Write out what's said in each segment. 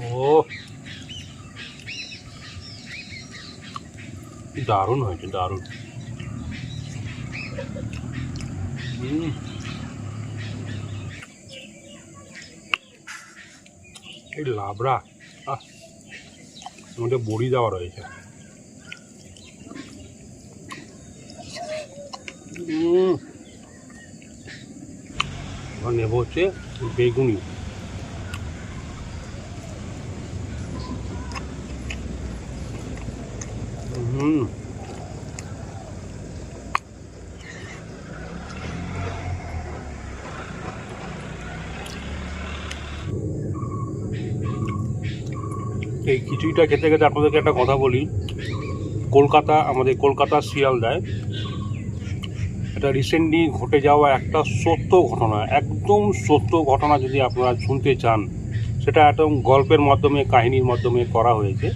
ও দারুণ হয়েছে দারুণ। এই লাবড়া মধ্যে বড়ি দেওয়া রয়েছে। নেব হচ্ছে বেগুনি। হুম। এই খিচুড়িটা খেতে খেতে আপনাদেরকে একটা কথা বলি। কলকাতা, আমাদের কলকাতা শিয়ালদায় এটা রিসেন্টলি ঘটে যাওয়া একটা সত্য ঘটনা, একদম সত্য ঘটনা যদি আপনারা শুনতে চান, সেটা একদম গল্পের মাধ্যমে, কাহিনীর মাধ্যমে করা হয়েছে।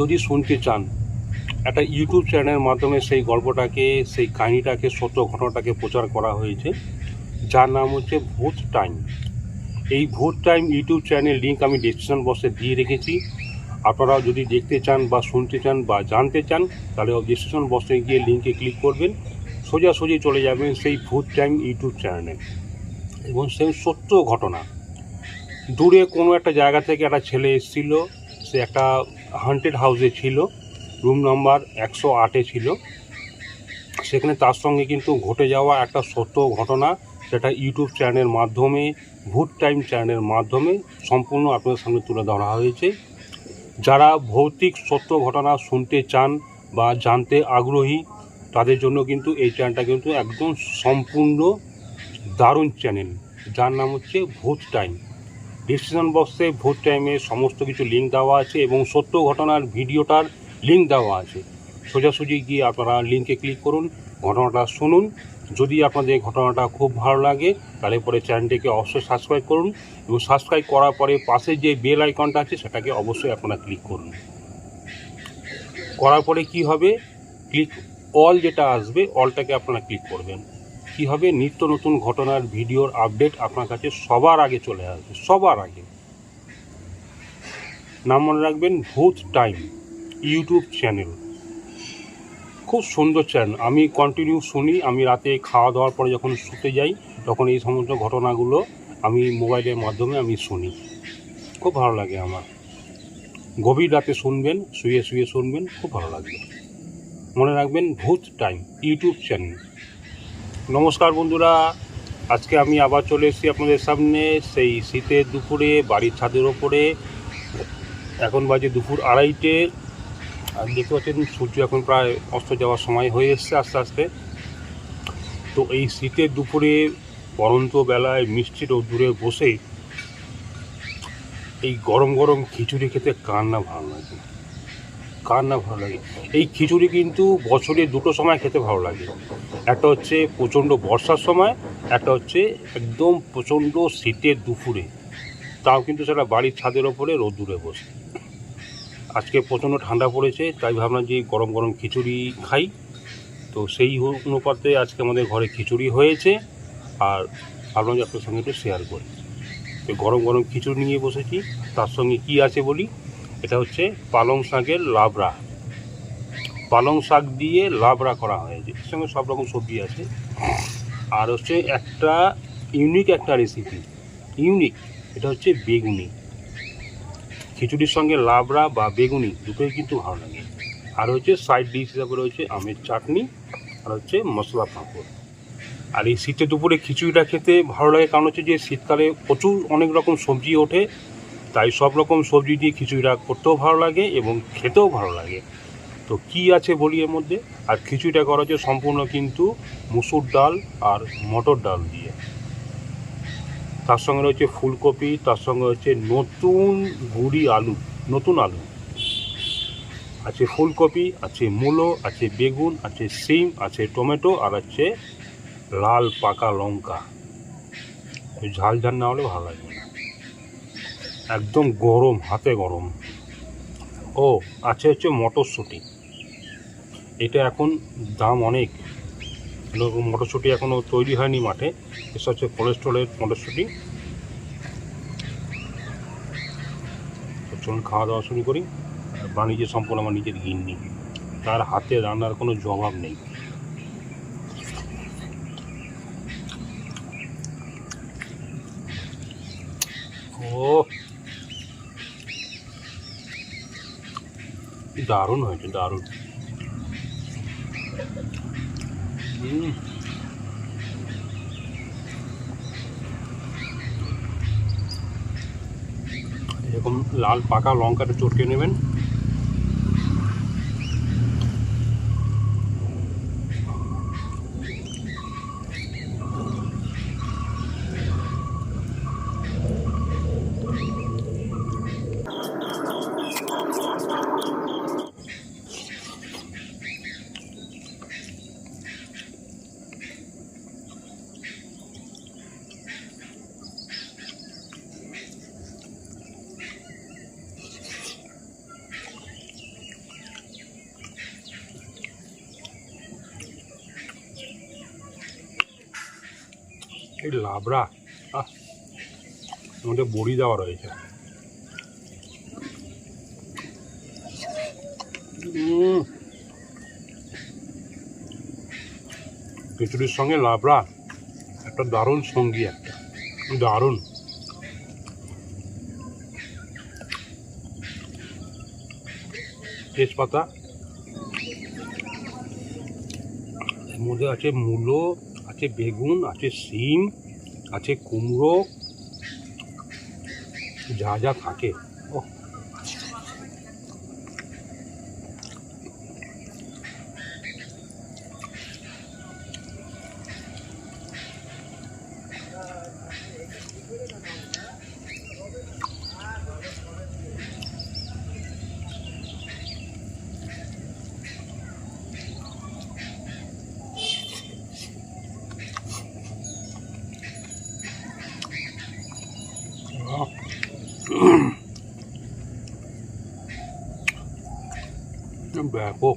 যদি শুনতে চান, একটা ইউটিউব চ্যানেলের মাধ্যমে সেই গল্পটাকে, সেই কাহিনিটাকে, সত্য ঘটনাটাকে প্রচার করা হয়েছে, যার নাম হচ্ছে ভূত টাইম। এই Bhoot time YouTube channel link আমি ডিসক্রিপশন বক্সে দিয়ে রেখেছি। আপনারা যদি দেখতে চান বা শুনতে চান বা জানতে চান, তাহলে ডিসক্রিপশন বক্সে গিয়ে লিঙ্কে ক্লিক করবেন। সোজাসুজি চলে যাবেন সেই ভূত টাইম ইউটিউব চ্যানেলে এবং সেই সত্য ঘটনা। দূরে কোনো একটা জায়গা থেকে একটা ছেলে এসেছিল, সে একটা হান্টেড হাউসে ছিল, রুম নাম্বার একশো আটে ছিল। সেখানে তার সঙ্গে কিন্তু ঘটে যাওয়া একটা সত্য ঘটনা, সেটা ইউটিউব চ্যানেলের মাধ্যমে, ভূত টাইম চ্যানেলের মাধ্যমে সম্পূর্ণ আপনাদের সামনে তুলে ধরা হয়েছে। যারা ভৌতিক সত্য ঘটনা শুনতে চান বা জানতে আগ্রহী, তাদের জন্য কিন্তু এই চ্যানেলটা কিন্তু একদম সম্পূর্ণ দারুণ চ্যানেল। যার নাম হচ্ছে ভূত টাইম। ডিসক্রিপশন বক্সে ভোট টাইমে সমস্ত কিছু লিঙ্ক দেওয়া আছে এবং সত্য ঘটনার ভিডিওটার লিঙ্ক দেওয়া আছে। সোজাসুজি গিয়ে আপনারা লিঙ্কে ক্লিক করুন, ঘটনাটা শুনুন। যদি আপনাদের ঘটনাটা খুব ভালো লাগে, তাহলে পরে চ্যানেলটিকে অবশ্যই সাবস্ক্রাইব করুন এবং সাবস্ক্রাইব করার পরে পাশে যে বেল আইকনটা আছে, সেটাকে অবশ্যই আপনারা ক্লিক করুন। করার পরে কি হবে? ক্লিক অল যেটা আসবে, অলটাকে আপনারা ক্লিক করবেন। কি হবে? নিত্য নতুন ঘটনার ভিডিওর আপডেট আপনার কাছে সবার আগে চলে আসবে, সবার আগে। নাম মনে রাখবেন, ভূত টাইম, ইউটিউব চ্যানেল। খুব সুন্দর চ্যানেল। আমি কন্টিনিউ শুনি, আমি রাতে খাওয়া দাওয়ার পরে যখন শুতে যাই, তখন এই সমস্ত ঘটনাগুলো আমি মোবাইলের মাধ্যমে আমি শুনি। খুব ভালো লাগে আমার। গভীর রাতে শুনবেন, শুয়ে শুয়ে শুনবেন, খুব ভালো লাগবে। মনে রাখবেন, ভূত টাইম, ইউটিউব চ্যানেল। নমস্কার বন্ধুরা, আজকে আমি আবার চলে এসেছি আপনাদের সামনে সেই শীতের দুপুরে, বাড়ির ছাদের ওপরে। এখন বাজে দুপুর আড়াইটে। আর দেখতে পাচ্ছেন, সূর্য এখন প্রায় অস্ত যাওয়ার সময় হয়ে এসছে আস্তে আস্তে। তো এই শীতের দুপুরে পরন্ত বেলায় মিষ্টি রোদ্দুরে বসে এই গরম গরম খিচুড়ি খেতে কার না ভালো লাগে? কার না ভালো লাগে? এই খিচুড়ি কিন্তু বছরে দুটো সময় খেতে ভালো লাগে। একটা হচ্ছে প্রচণ্ড বর্ষার সময়, একটা হচ্ছে একদম প্রচণ্ড শীতের দুপুরে। তাও কিন্তু সেটা বাড়ির ছাদের ওপরে রোদ্দুরে বসে। আজকে প্রচণ্ড ঠান্ডা পড়েছে, তাই ভাবলাম যে গরম গরম খিচুড়ি খাই। তো সেই অনুপাতে আজকে আমাদের ঘরে খিচুড়ি হয়েছে, আর ভাবলাম যে আপনার সঙ্গে একটু শেয়ার করি। তো গরম গরম খিচুড়ি নিয়ে বসেছি, তার সঙ্গে কি আছে বলি? এটা হচ্ছে পালং শাকের লাবড়া। পালং শাক দিয়ে লাবড়া করা হয়েছে এর সঙ্গে সব রকম সবজি আছে। আর হচ্ছে একটা ইউনিক একটা রেসিপি ইউনিক এটা হচ্ছে বেগুনি। খিচুড়ির সঙ্গে লাবড়া বা বেগুনি দুটোই কিন্তু ভালো লাগে। আর হচ্ছে সাইড ডিশ হিসাবে রয়েছে আমের চাটনি আর হচ্ছে মশলা পাঁপড়। আর এই শীতের দুপুরে খিচুড়িটা খেতে ভালো লাগে কারণ হচ্ছে যে শীতকালে প্রচুর অনেক রকম সবজি ওঠে। তাই সব রকম সবজি দিয়ে খিচুড়িটা করতেও ভালো লাগে এবং খেতেও ভালো লাগে। তো কি আছে বলি এর মধ্যে? আর খিচুড়িটা করা হচ্ছে সম্পূর্ণ কিন্তু মুসুর ডাল আর মটর ডাল দিয়ে। তার সঙ্গে রয়েছে ফুলকপি, তার সঙ্গে হচ্ছে নতুন গুড়ি আলু, নতুন আলু। আছে ফুলকপি, আছে মূলো, আছে বেগুন, আছে সিম, আছে টমেটো, আর আছে লাল পাকা লঙ্কা। ঝাল ঝাল না হলে ভালো লাগবে না। একদম গরম, হাতে গরম। ও আছে হচ্ছে মটরশুঁটি। এটা এখন দাম অনেক। মটরশুঁটি এখনও তৈরি হয়নি মাঠে। এসব হচ্ছে কোলেস্ট্রলের মটরশুঁটি। চলুন খাওয়া দাওয়া শুরু করি। বাণিজ্য সম্পূর্ণ আমার নিজের গিন্নি। তার হাতে রান্নার কোনো জবাব নেই। ও দারুণ হয়েছে দারুণ। এরকম লাল পাকা লঙ্কাটা চটকে নেবেন। এই লাবড়া মধ্যে বড়ি দেওয়া রয়েছে। খিচুড়ির সঙ্গে লাবড়া, একটা দারুণ সঙ্গী একটা, দারুণ তেজপাতা, মধ্যে আছে মূলো আছে বেগুন আছে সিম আছে কুমড়ো যা যা থাকে। ওহ, ব্যাপক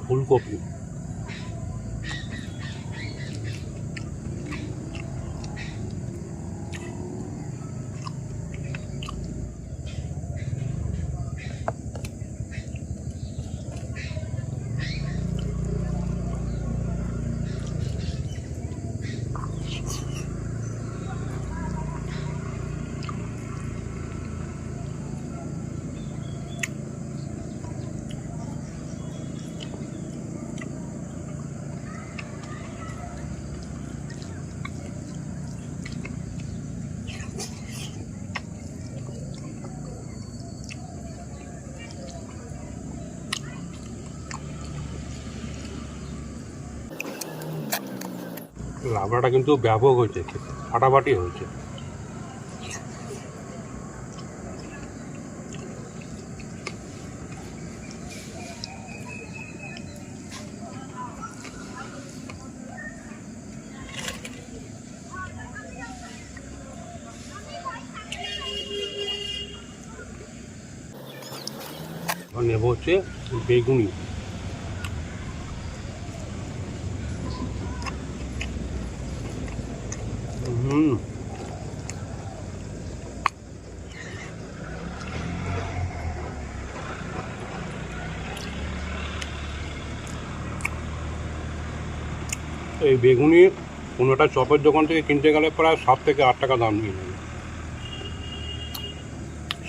ফুলকপি লাবড়াটা কিন্তু ব্যাপক হয়েছে ফাটাফাটি হয়েছে। নেব হচ্ছে বেগুনি হুম এই বেগুনি কোনো একটা চপের দোকান থেকে কিনতে গেলে প্রায় সাত থেকে আট টাকা দাম নিয়ে নেবে।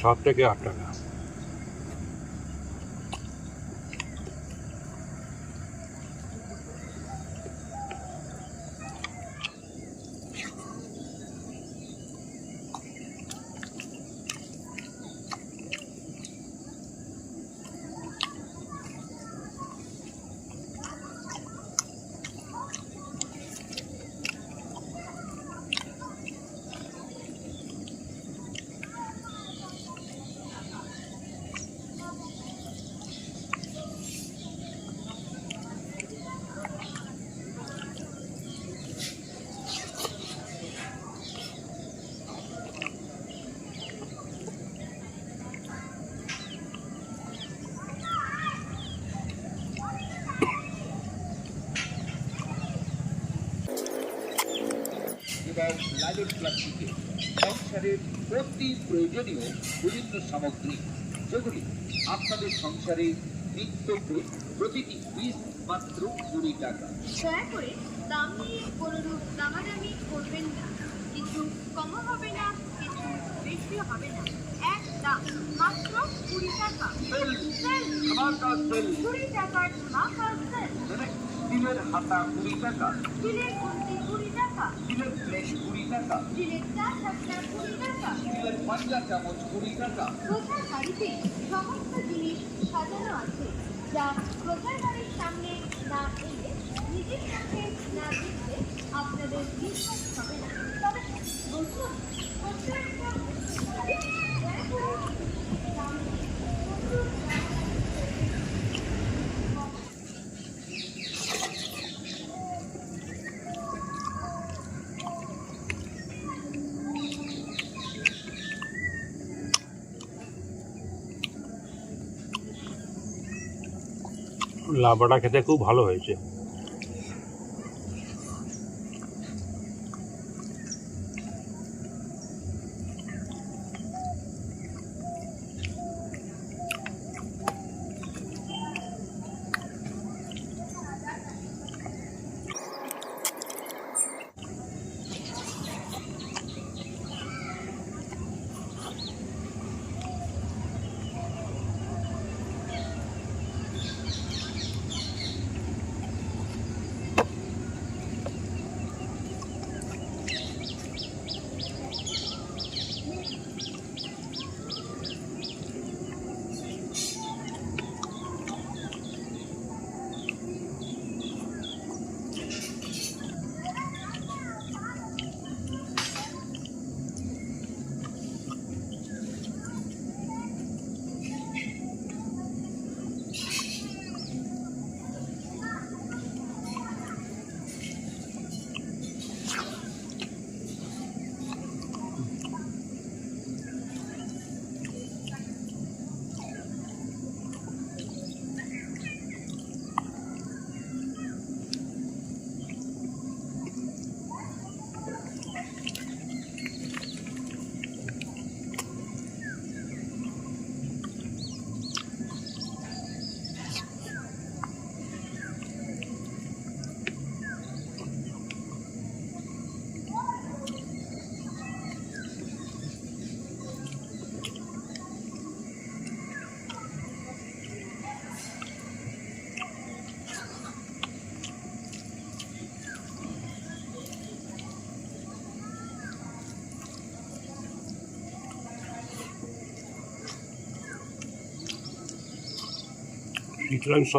সাত থেকে আট টাকা। লাইলের প্লাস্টিকে সংসারের প্রতি প্রয়োজনীয় বিভিন্ন সামগ্রী যেগুলি আপনাদের সংসারে নিত্য প্রতিটি পিস মাত্র কুড়ি টাকা। দয়া করে দাম নিয়ে কোনোরূপ দামাদামি করবেন না। কিছু কমও হবে না কিছু বেশিও হবে না। এক দাম মাত্র কুড়ি টাকা। কুড়ি টাকার ধামাকা সেল মানে হাতা কুড়ি টাকা। কুন্তি কুড়ি টাকা। স্টিলের প্লেট কুড়ি টাকা। চা ঠাট্টা কুড়ি টাকা স্টিলের পাঞ্জা চামচ কুড়ি টাকা। প্রচার বাড়িতে সমস্ত জিনিস সাজানো আছে, যা প্রচার বাড়ির সামনে না এলে নিজের সাথে না দেখলে আপনাদের বিশ্বাস হবে না। তবে বলুন প্রচার গাড়ি দয়া করে সামনে প্রচুর লাবড়া খেতে খুব ভালো হয়েছে। শীতকালীন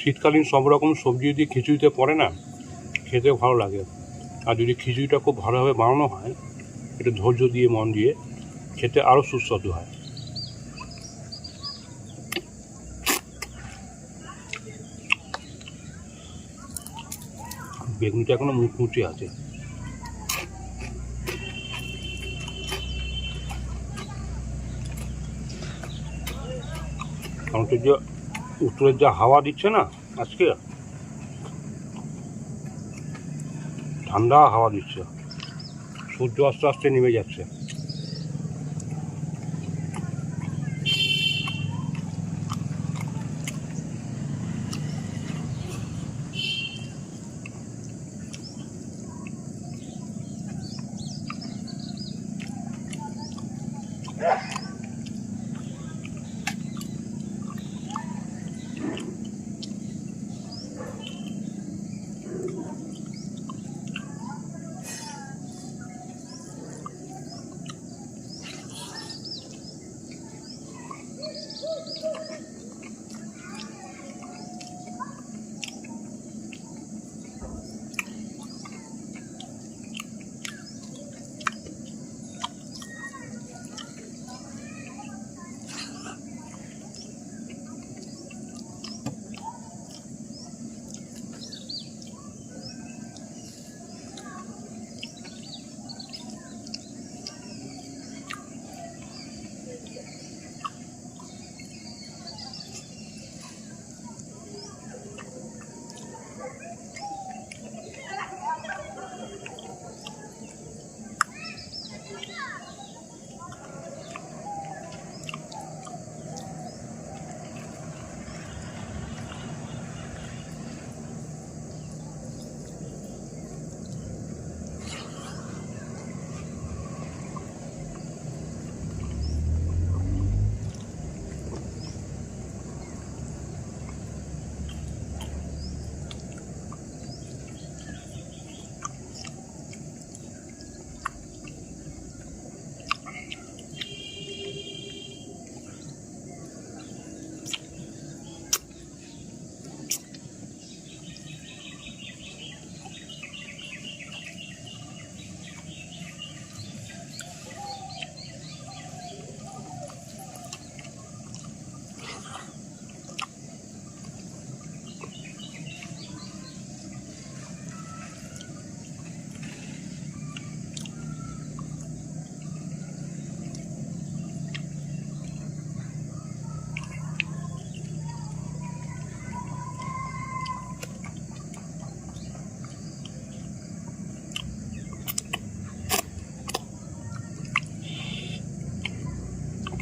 শীতকালীন সব রকম সবজি যদি খিচুড়িতে পড়ে না খেতে ভালো লাগে। আর যদি খিচুড়িটা খুব ভালোভাবে বানানো হয়, একটু ধৈর্য দিয়ে, মন দিয়ে খেতে আরও সুস্বাদু হয়। বেগুনিটা এখনও মুচমুচে আছে। তো যে উত্তরের যা হাওয়া দিচ্ছে না আজকে, ঠান্ডা হাওয়া দিচ্ছে। সূর্য আস্তে আস্তে নেমে যাচ্ছে।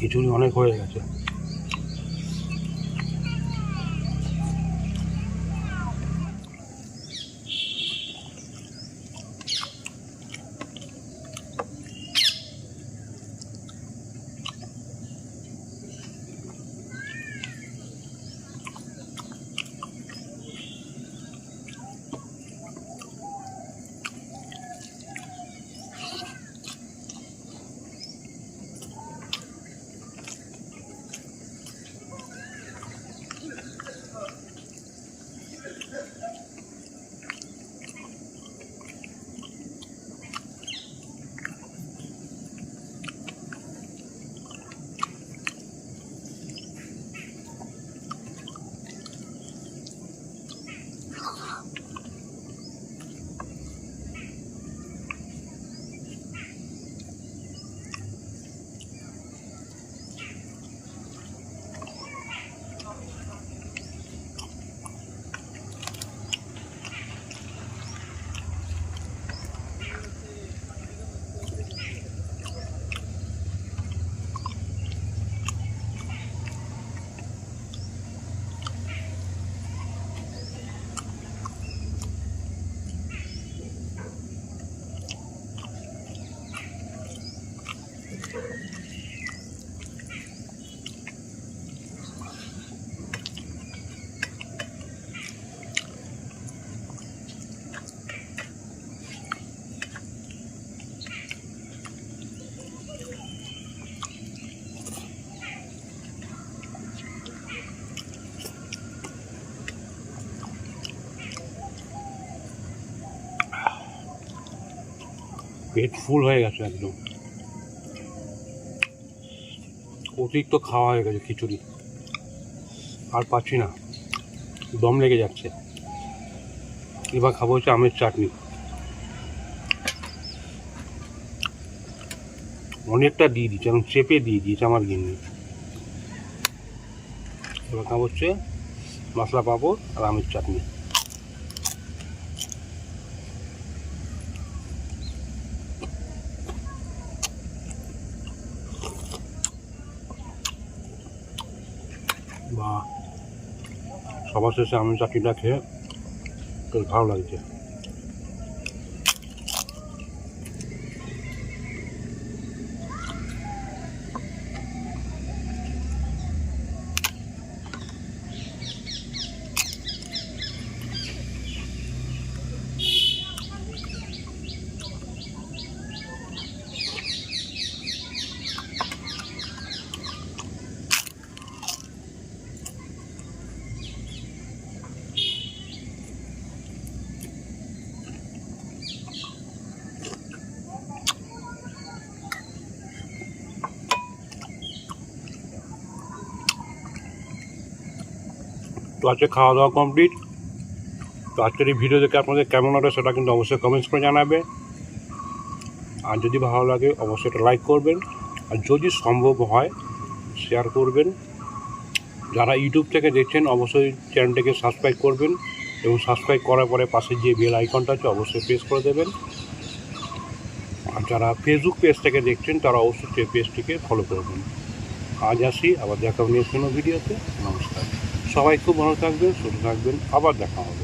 খিচুড়ি অনেক হয়ে গেছে। পেট ফুল হয়ে গেছে একদম। অতিরিক্ত খাওয়া হয়ে গেছে খিচুড়ি। আর পাচ্ছি না। দম লেগে যাচ্ছে। এবার খাব হচ্ছে আমের চাটনি। অনেকটা দিয়ে দিচ্ছে এবং চেপে দিয়ে দিয়েছে আমার গিন্নি। এবার খাব হচ্ছে মশলা পাঁপড় আর আমের চাটনি। সবার শেষে আমের চাটনিটা খেয়ে বেশ ভালো লাগছে তো আজকে খাওয়া দাওয়া কমপ্লিট তো আজকের এই ভিডিও দেখে আপনাদের কেমন লাগে সেটা কিন্তু অবশ্যই কমেন্টস করে জানাবে। আর যদি ভালো লাগে, অবশ্যই এটা লাইক করবেন। আর যদি সম্ভব হয় শেয়ার করবেন। যারা ইউটিউব থেকে দেখছেন, অবশ্যই চ্যানেলটাকে সাবস্ক্রাইব করবেন এবং সাবস্ক্রাইব করার পরে পাশে যে বেল আইকনটা আছে, অবশ্যই প্রেস করে দেবেন। আর যারা ফেসবুক পেজ থেকে দেখছেন, তারা অবশ্যই সেই পেজটিকে ফলো করবেন আজ আসি, আবার দেখা নেক্সট কোনো ভিডিওতে নমস্কার। সবাই খুব ভালো থাকবেন সুস্থ থাকবেন আবার দেখা হবে।